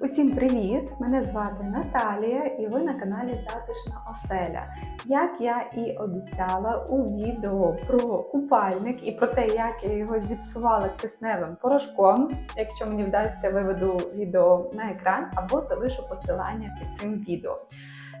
Усім привіт! Мене звати Наталія і ви на каналі Затишна Оселя. Як я і обіцяла у відео про купальник і про те, як я його зіпсувала кисневим порошком. Якщо мені вдасться, виведу відео на екран або залишу посилання під цим відео.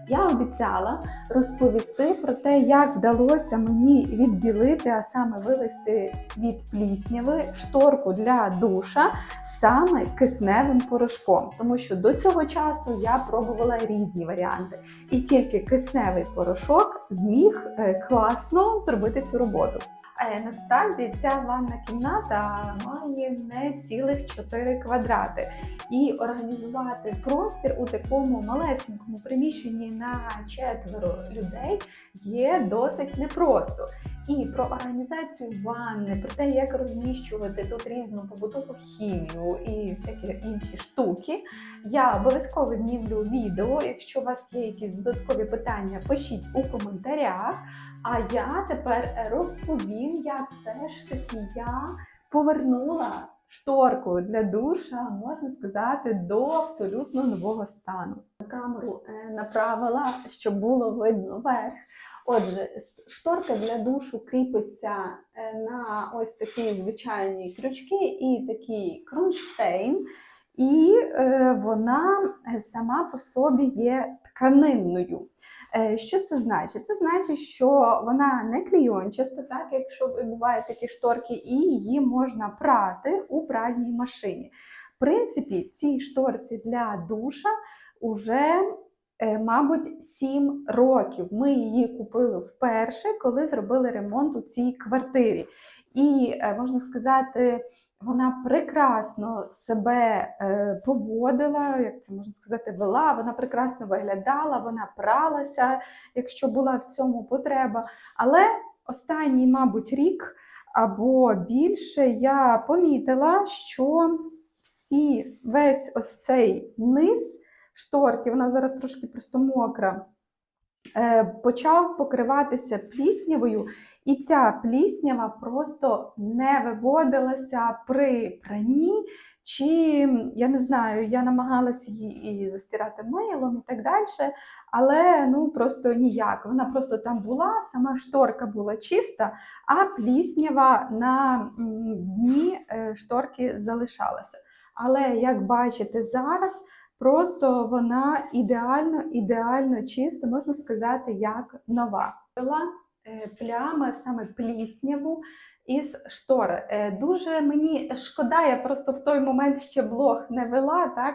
Я обіцяла розповісти про те, як вдалося мені відбілити, а саме вивести від плісняви шторку для душа саме кисневим порошком, тому що до цього часу я пробувала різні варіанти, і тільки кисневий порошок зміг е, класно зробити цю роботу. Е, Насправді ця ванна кімната має не цілих 4 квадрати, і організувати простір у такому малесенькому приміщенні на четверо людей є досить непросто. І про організацію ванни, про те, як розміщувати тут різну побутову хімію і всякі інші штуки. Я обов'язково знімлю відео. Якщо у вас є якісь додаткові питання, пишіть у коментарях. А я тепер розповім, як все ж таки я повернула шторку для душа, можна сказати, до абсолютно нового стану. Камеру е, направила, щоб було видно верх. Отже, шторка для душу кріпиться е, на ось такі звичайні крючки і такий кронштейн, і е, вона сама по собі є тканинною. Е, Що це значить? Це значить, що вона не клійончаста, так якщо бувають такі шторки, і її можна прати у пральній машині. В принципі, цій шторці для душа вже, е, мабуть, 7 років. Ми її купили вперше, коли зробили ремонт у цій квартирі. І е, можна сказати, вона прекрасно себе е, поводила, як це можна сказати, вела. Вона прекрасно виглядала, вона пралася, якщо була в цьому потреба. Але останній, мабуть, рік або більше я помітила, що всі весь ось цей низ шторки, вона зараз трошки просто мокра. Е, Почав покриватися пліснявою, і ця пліснява просто не виводилася при пранні, чи я не знаю, я намагалася її і застирати милом і так далі, але ну просто ніяк. Вона просто там була, сама шторка була чиста, а пліснява на дні е, шторки залишалася. Але як бачите зараз, просто вона ідеально, ідеально чиста, можна сказати, як нова. Була е, пляма, саме плісняву із штори. Е, Дуже мені шкода, я просто в той момент ще блог не вела. Так?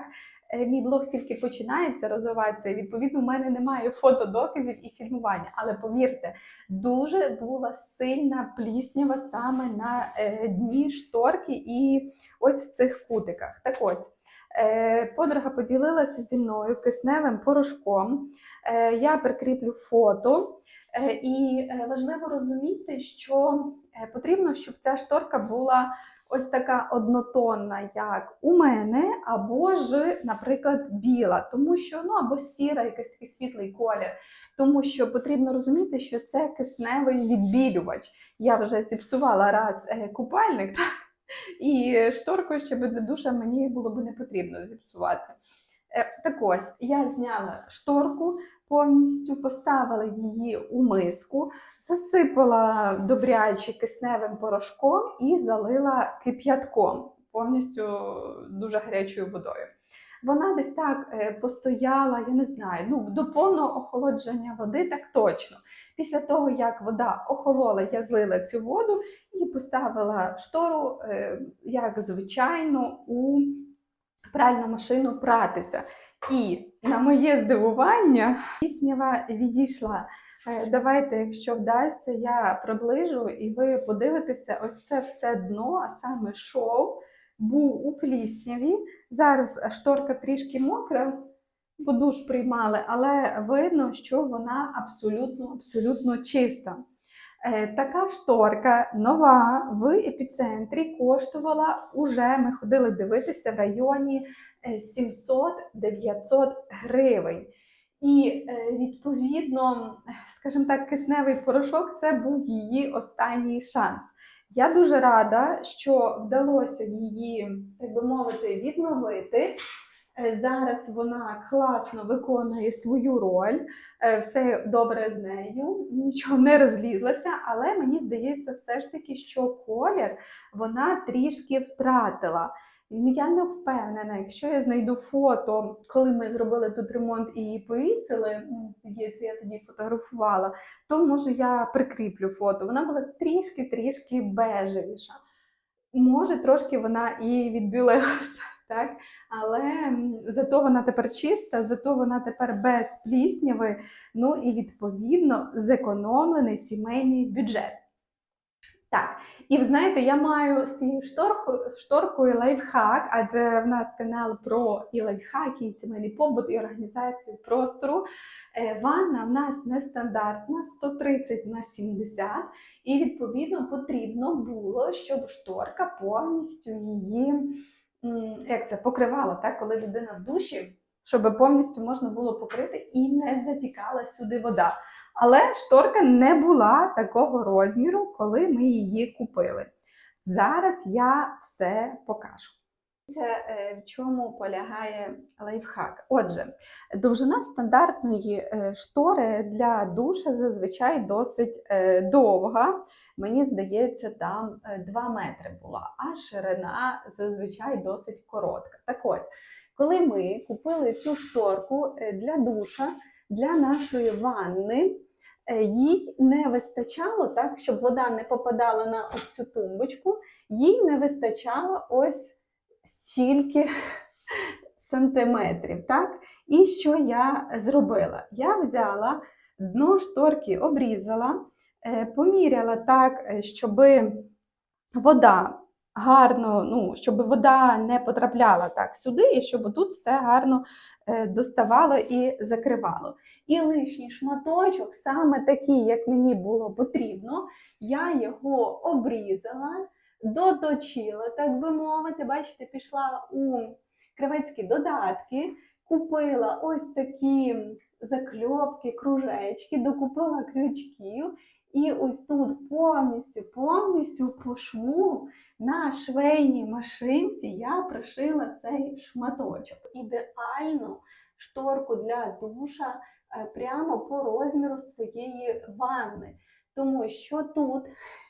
Е, Мій блог тільки починається розвиватися. і, Відповідно, у мене немає фотодоказів і фільмування. Але повірте, дуже була сильна пліснява саме на дні шторки і ось в цих кутиках. Так ось. Е, Подруга поділилася зі мною кисневим порошком. Е, Я прикріплю фото. Е, І важливо розуміти, що потрібно, щоб ця шторка була ось така однотонна, як у мене, або ж, наприклад, біла, тому що ну або сіра, якийсь такий світлий колір. Тому що потрібно розуміти, що це кисневий відбілювач. Я вже зіпсувала раз купальник, так? І шторку ще би для душа мені було б не потрібно зіпсувати. Е, Так ось, я зняла шторку, повністю поставила її у миску, засипала добряче кисневим порошком і залила кип'ятком, повністю дуже гарячою водою. Вона десь так е, постояла, я не знаю, ну до повного охолодження води, так точно. Після того, як вода охолола, я злила цю воду і поставила штору, е, як звичайно, у пральну машину пратися. І на моє здивування, піснява відійшла. Е, Давайте, якщо вдасться, я приближу, і ви подивитеся, ось це все дно, а саме шов, був у плісняві. Зараз шторка трішки мокра, бо душ приймали, але видно, що вона абсолютно, абсолютно чиста. Е, Така шторка нова в епіцентрі коштувала уже, ми ходили дивитися в районі е, 700-900 гривень. І е, відповідно, скажімо так, кисневий порошок це був її останній шанс. Я дуже рада, що вдалося її, так би мовити, відновити. Е, Зараз вона класно виконує свою роль, е, все добре з нею, нічого не розлізлося, але мені здається, все ж таки, що колір вона трішки втратила. Я не впевнена, якщо я знайду фото, коли ми зробили тут ремонт і її повісили, здається, я тоді фотографувала, то може я прикріплю фото. Вона була трішки-трішки бежевіша. Може, трошки вона і відбілилася, так? Але зато вона тепер чиста, зато вона тепер без плісняви, ну і відповідно зекономлений сімейний бюджет. Так, і ви знаєте, я маю з цією шторкою, шторкою лайфхак, адже в нас канал про і лайфхаки, і сімейний побут, і організацію простору. Е, Ванна в нас нестандартна 130 на 70, і відповідно потрібно було, щоб шторка повністю її як це покривала, так, коли людина в душі, щоб повністю можна було покрити і не затікала сюди вода. Але шторка не була такого розміру, коли ми її купили. Зараз я все покажу. Це е, в чому полягає лайфхак. Отже, довжина стандартної е, штори для душа зазвичай досить е, довга. Мені здається, там е, 2 метри була, а ширина зазвичай досить коротка. Так от, коли ми купили цю шторку для душа, для нашої ванни, їй не вистачало, так, щоб вода не попадала на цю тумбочку, їй не вистачало ось стільки сантиметрів. Так? І що я зробила? Я взяла дно шторки, обрізала, е, поміряла так, е, щоб вода гарно, ну, щоб вода не потрапляла так сюди, і щоб тут все гарно е, доставало і закривало. І лишній шматочок, саме такий, як мені було потрібно, я його обрізала, доточила, так би мовити. Бачите, пішла у кривецькі додатки, купила ось такі закльопки, кружечки, докупила крючків. І ось тут повністю, повністю по шву на швейній машинці я пришила цей шматочок. Ідеальну шторку для душа е, прямо по розміру своєї ванни. Тому що тут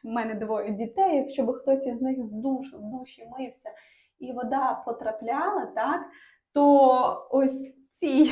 в мене двоє дітей, якщо б хтось із них з душу в душі мився і вода потрапляла, так, то ось цій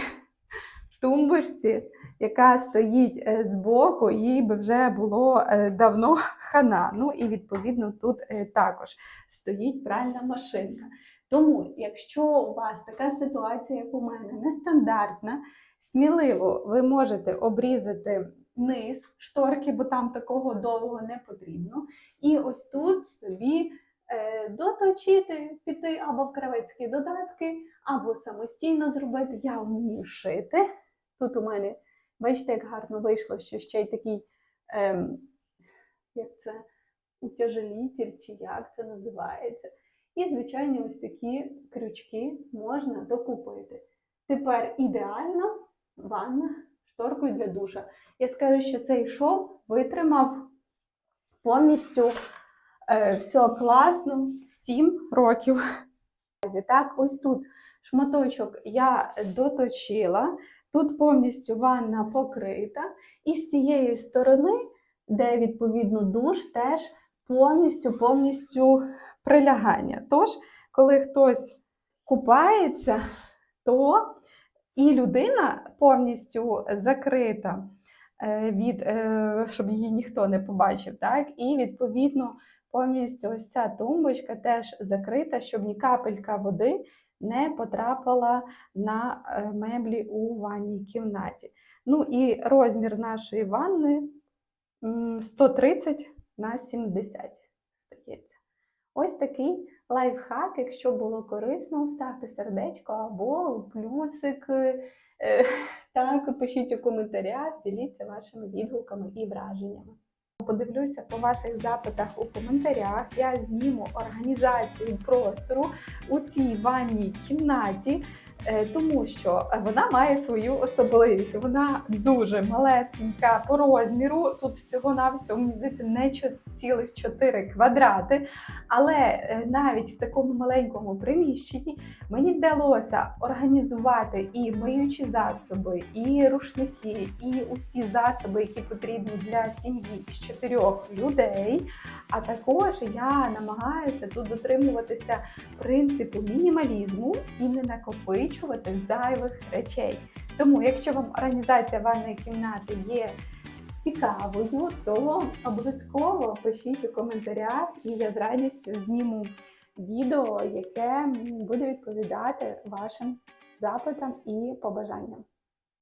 тумбочці, яка стоїть е, збоку, їй би вже було е, давно хана. Ну і відповідно тут е, також стоїть пральна машинка. Тому, якщо у вас така ситуація, як у мене, нестандартна, сміливо ви можете обрізати низ шторки, бо там такого довго не потрібно. І ось тут собі е, доточити, піти або в кравецькі додатки, або самостійно зробити. Я вмію шити. Тут у мене, бачите, як гарно вийшло, що ще й такий, ем, як це, утяжелітель, чи як це називається. І, звичайно, ось такі крючки можна докупити. Тепер ідеальна ванна шторкою для душа. Я скажу, що цей шов витримав повністю е, все класно 7 років. Так, ось тут шматочок я доточила, тут повністю ванна покрита, і з цієї сторони, де відповідно душ, теж повністю повністю прилягання. Тож, коли хтось купається, то і людина повністю закрита е, від, е, щоб її ніхто не побачив, так? І відповідно повністю ось ця тумбочка теж закрита, щоб ні капелька води не потрапила на е, меблі у ванній кімнаті. Ну і розмір нашої ванни 130 на 70, здається. Ось такий лайфхак. Якщо було корисно, ставте сердечко або плюсик. е, Так, пишіть у коментарях, діліться вашими відгуками і враженнями. Подивлюся по ваших запитах у коментарях. Я зніму організацію простору у цій ванній кімнаті. Е, Тому що вона має свою особливість. Вона дуже малесенька по розміру. Тут всього на всього мені здається не цілих 4 квадрати. Але е, навіть в такому маленькому приміщенні мені вдалося організувати і миючі засоби, і рушники, і усі засоби, які потрібні для сім'ї з чотирьох людей. А також я намагаюся тут дотримуватися принципу мінімалізму і не накопичувати зайвих речей. Тому, якщо вам організація ванної кімнати є цікавою, то обов'язково пишіть у коментарях, і я з радістю зніму відео, яке буде відповідати вашим запитам і побажанням.